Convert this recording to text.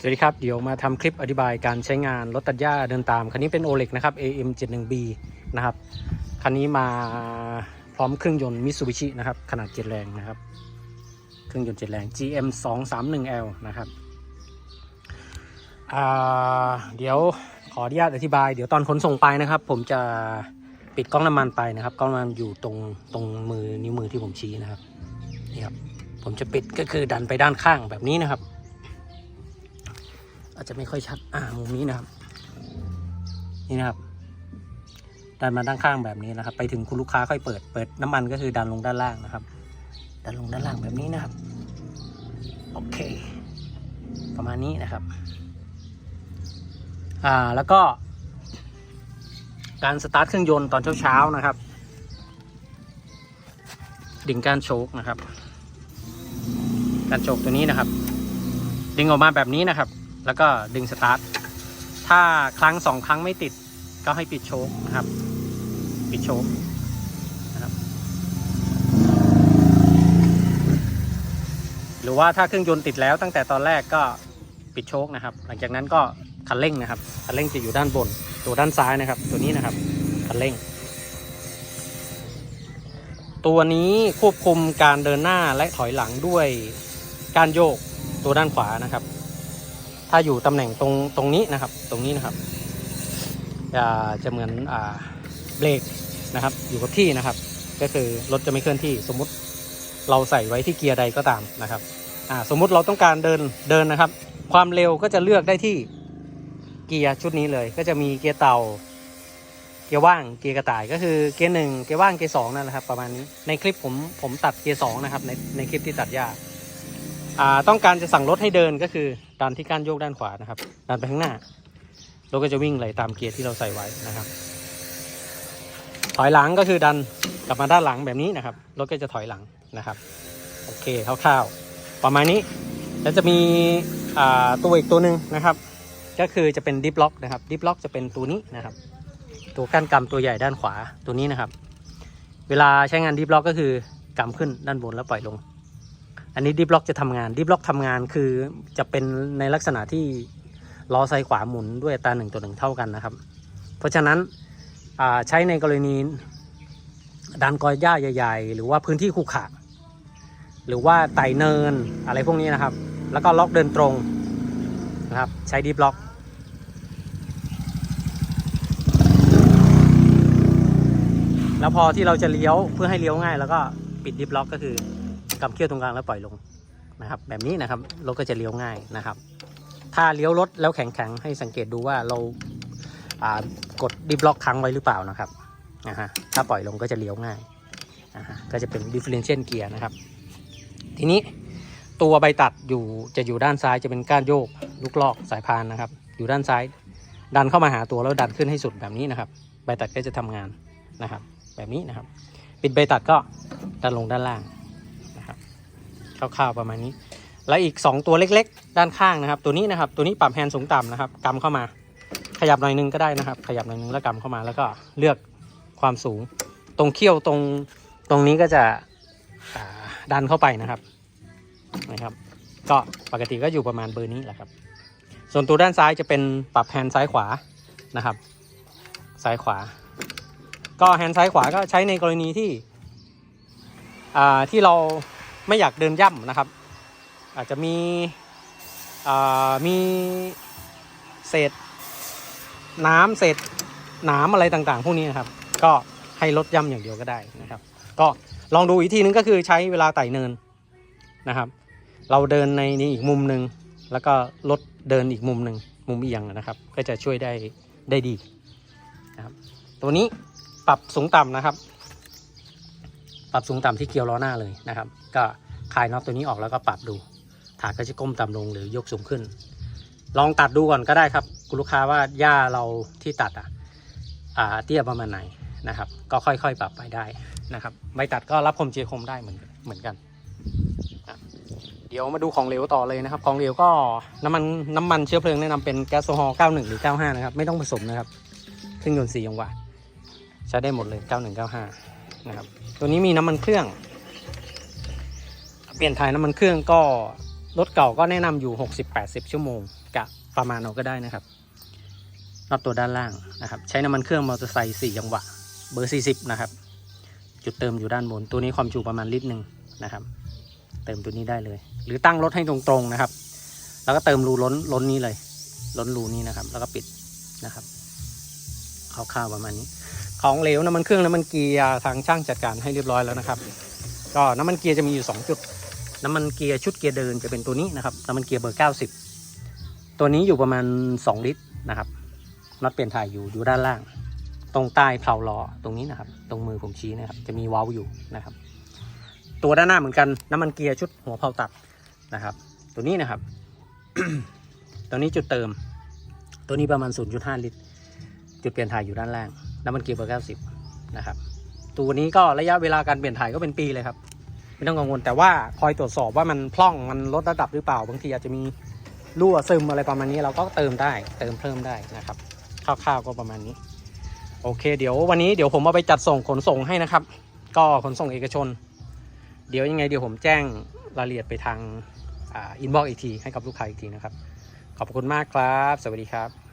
สวัสดีครับ เดี๋ยวมาทำคลิปอธิบายการใช้งานรถตัดหญ้าเดินตาม คันนี้เป็น o l e x นะครับ AM 71B นะครับ คันนี้มาพร้อมเครื่องยนต์มิ t ซูบิชินะครับ ขนาด7แรงนะครับ เครื่องยนต์7แรง GM 231L นะครับเดี๋ยวขออนุญาตอธิบาย เดี๋ยวตอนขนส่งไปนะครับ ผมจะปิดกล้องน้ำมันไปนะครับ กล้องน้ำมันอยู่ตรงตรงมือนิ้วมือที่ผมชี้นะครับ นี่ครับ ผมจะปิดก็คือดันไปด้านข้างแบบนี้นะครับ อาจจะไม่ค่อยชัด อ่ามุมนี้นะครับ นี่นะครับ ดันมาด้านข้างแบบนี้นะครับ ไปถึงคุณลูกค้าค่อยเปิด เปิดน้ำมันก็คือดันลงด้านล่างนะครับ ดันลงด้านล่างแบบนี้นะครับ โอเค ประมาณนี้นะครับ อ่า แล้วก็ การสตาร์ทเครื่องยนต์ตอนเช้าๆนะครับ ดิ่งการโชกนะครับ การโชกตัวนี้นะครับ ดึงออกมาแบบนี้นะครับ แล้วก็ดึงสตาร์ท ถ้าครั้งสองครั้งไม่ติดก็ให้ปิดโชคนะครับ ปิดโชคนะครับ หรือว่าถ้าเครื่องยนต์ติดแล้วตั้งแต่ตอนแรกก็ปิดโชคนะครับ หลังจากนั้นก็คันเร่งนะครับ คันเร่งจะอยู่ด้านบน ตัวด้านซ้ายนะครับ ตัวนี้นะครับ คันเร่ง ตัวนี้ควบคุมการเดินหน้าและถอยหลังด้วยการโยกตัวด้านขวานะครับ ถ้าอยู่ตำแหน่งตรงตรงนี้นะครับ ตรงนี้นะครับจะจะเหมือนอ่าเบรกนะครับ อยู่กับที่นะครับ ก็คือรถจะไม่เคลื่อนที่สมมุติเราใส่ไว้ที่เกียร์ใดก็ตามนะครับอ่าสมมุติเราต้องการเดินเดินนะครับ ความเร็วก็จะเลือกได้ที่เกียร์ชุดนี้เลย ก็จะมีเกียร์เต่าเกียร์ว่างเกียร์กระต่ายก็คือเกียร์หนึ่งเกียร์ว่างเกียร์สองนั่นแหละครับประมาณนี้ในคลิปผมผมตัดเกียร์สองนะครับในในคลิปที่ตัดหญ้าอ่า ต้องการจะสั่งรถให้เดินก็คือดันที่ก้านโยกด้านขวานะครับ ดันไปข้างหน้ารถก็จะวิ่งไหลตามเกียร์ที่เราใส่ไว้นะครับ ถอยหลังก็คือดันกลับมาด้านหลังแบบนี้นะครับรถก็จะถอยหลังนะครับโอเคคร่าวๆประมาณนี้แล้วจะมีตัวอีกตัวหนึ่งนะครับ ก็คือจะเป็นดิฟล็อกนะครับดิฟล็อกจะเป็นตัวนี้นะครับ ตัวก้านกำตัวใหญ่ด้านขวาตัวนี้นะครับ เวลาใช้งานดิฟล็อกก็คือกำขึ้นด้านบนแล้วปล่อยลง อันนี้ดิฟล็อกจะทำงานดิฟล็อกทำงานคือจะเป็นในลักษณะที่ล้อซ้ายขวาหมุนด้วยอัตราหนึ่งต่อหนึ่งเท่ากันนะครับ เพราะฉะนั้นใช้ในกรณีดันกอหญ้าใหญ่ ๆ หรือว่าพื้นที่ขรุขระหรือว่าไต่เนินอะไรพวกนี้นะครับ แล้วก็ล็อกเดินตรงนะครับ ใช้ดิฟล็อกแล้วพอที่เราจะเลี้ยวเพื่อให้เลี้ยวง่าย แล้วก็ปิดดิฟล็อกก็คือ กำเขี้ยวตรงกลางแล้วปล่อยลงนะครับ แบบนี้นะครับรถก็จะเลี้ยวง่ายนะครับ ถ้าเลี้ยวรถแล้วแข็งๆให้สังเกตดูว่าเรากดดิฟล็อกค้างไว้หรือเปล่านะครับนะฮะถ้าปล่อยลงก็จะเลี้ยวง่ายนะฮะก็จะเป็น differential gear นะครับ ทีนี้ตัวใบตัดอยู่จะอยู่ด้านซ้ายจะเป็นก้านโยกลูกลอกสายพานนะครับ อยู่ด้านซ้าย ดันเข้ามาหาตัวแล้วดันขึ้นให้สุดแบบนี้นะครับ ใบตัดก็จะทำงานนะครับ แบบนี้นะครับ ปิดใบตัดก็ดันลงด้านล่าง คร่าวๆประมาณนี้ แล้วอีก 2 ตัวเล็กๆ ด้านข้างนะครับ ตัวนี้นะครับ ตัวนี้ปรับแฮนด์สูงต่ำนะครับกำเข้ามา ขยับหน่อยนึงก็ได้นะครับ ขยับหน่อยนึงแล้วกำเข้ามาแล้วก็เลือกความสูง ตรงเขี้ยวตรงตรงนี้ก็จะดันเข้าไปนะครับนะครับ ก็ปกติก็อยู่ประมาณเบอร์นี้แหละครับ ส่วนตัวด้านซ้ายจะเป็นปรับแฮนด์ซ้ายขวานะครับ ซ้ายขวา ก็แฮนด์ซ้ายขวาก็ใช้ในกรณีที่อ่าที่เรา ไม่อยากเดินย่ำนะครับ อาจจะมีอ่ามีเศษน้ำเศษหน้ำอะไรต่างๆ พวกนี้นะครับ ก็ให้ลดย่ำอย่างเดียวก็ได้นะครับ ก็ลองดูอีกทีนึงก็คือใช้เวลาไต่เนินนะครับ เราเดินในนี้อีกมุมหนึ่งแล้วก็ลดเดินอีกมุมหนึ่งมุมเอียงนะครับ ก็จะช่วยได้ได้ดีนะครับ ตัวนี้ปรับสูงต่ำนะครับ ปรับสูงต่ำที่เกียวล้อหน้าเลยนะครับ ก็คลายน็อตตัวนี้ออกแล้วก็ปรับดู ถาดก็จะก้มต่ำลงหรือยกสูงขึ้น ลองตัดดูก่อนก็ได้ครับ คุณลูกค้าว่าหญ้าเราที่ตัดอะอ่าเตี้ยประมาณไหนนะครับ ก็ค่อยๆ ปรับไปได้นะครับใบตัดก็รับคมเจียคมได้เหมือนเหมือนกัน เดี๋ยวมาดูของเหลวต่อเลยนะครับ ของเหลวก็น้ำมันน้ำมันเชื้อเพลิงแนะนำเป็นแก๊สโซฮอล์91 หรือ 95 นะครับ ไม่ต้องผสมนะครับ เครื่องยนต์4จังหวะใช้ได้หมดเลย 91 95 นะครับ ตัวนี้มีน้ำมันเครื่อง เปลี่ยนถ่ายน้ำมันเครื่องก็รถเก่าก็แนะนำอยู่ 60-80 ชั่วโมงกะประมาณเอาก็ได้นะครับรอบตัวด้านล่างนะครับ ใช้น้ำมันเครื่องมอเตอร์ไซค์4จังหวะ เบอร์ 40 นะครับ จุดเติมอยู่ด้านบน ตัวนี้ความจุประมาณลิตรหนึ่งนะครับ เติมตัวนี้ได้เลย หรือตั้งรถให้ตรงๆนะครับ แล้วก็เติมรูล้นล้นนี้เลย ล้นรูนี้นะครับ แล้วก็ปิดนะครับคร่าวๆประมาณนี้ ของเหลวน้ำมันเครื่องน้ำมันเกียร์ทางช่างจัดการให้เรียบร้อยแล้วนะครับ ก็น้ำมันเกียร์จะมีอยู่ 2 จุด น้ำมันเกียร์ชุดเกียร์เดินจะเป็นตัวนี้นะครับน้ำมันเกียร์เบอร์ 90 ตัวนี้อยู่ประมาณ 2 ลิตรนะครับน็อตเปลี่ยนถ่ายอยู่อยู่ด้านล่าง ตรงใต้เพลาล้อตรงนี้นะครับ ตรงมือผมชี้นะครับจะมีวาล์วอยู่นะครับ ตัวด้านหน้าเหมือนกันน้ำมันเกียร์ชุดหัวเพลาตัดนะครับ ตัวนี้นะครับตัวนี้จุดเติม ตัวนี้ประมาณ 0.5 ลิตร จุดเปลี่ยนถ่ายอยู่ด้านล่าง น้ำมันเกียร์เบอร์90นะครับ ตัวนี้ก็ระยะเวลาการเปลี่ยนถ่ายก็เป็นปีเลยครับไม่ต้องกังวลแต่ว่าคอยตรวจสอบว่ามันพร่องมันลดระดับหรือเปล่าบางทีอาจจะมีรั่วซึมอะไรประมาณนี้เราก็เติมได้เติมเพิ่มได้นะครับคร่าวๆก็ประมาณนี้ โอเค เดี๋ยววันนี้เดี๋ยวผมเอาไปจัดส่งขนส่งให้นะครับ ก็ขนส่งเอกชน เดี๋ยวยังไงเดี๋ยวผมแจ้งรายละเอียดไปทางอินบ็อกซ์อีกทีให้กับลูกค้าอีกทีนะครับ ขอบคุณมากครับ สวัสดีครับ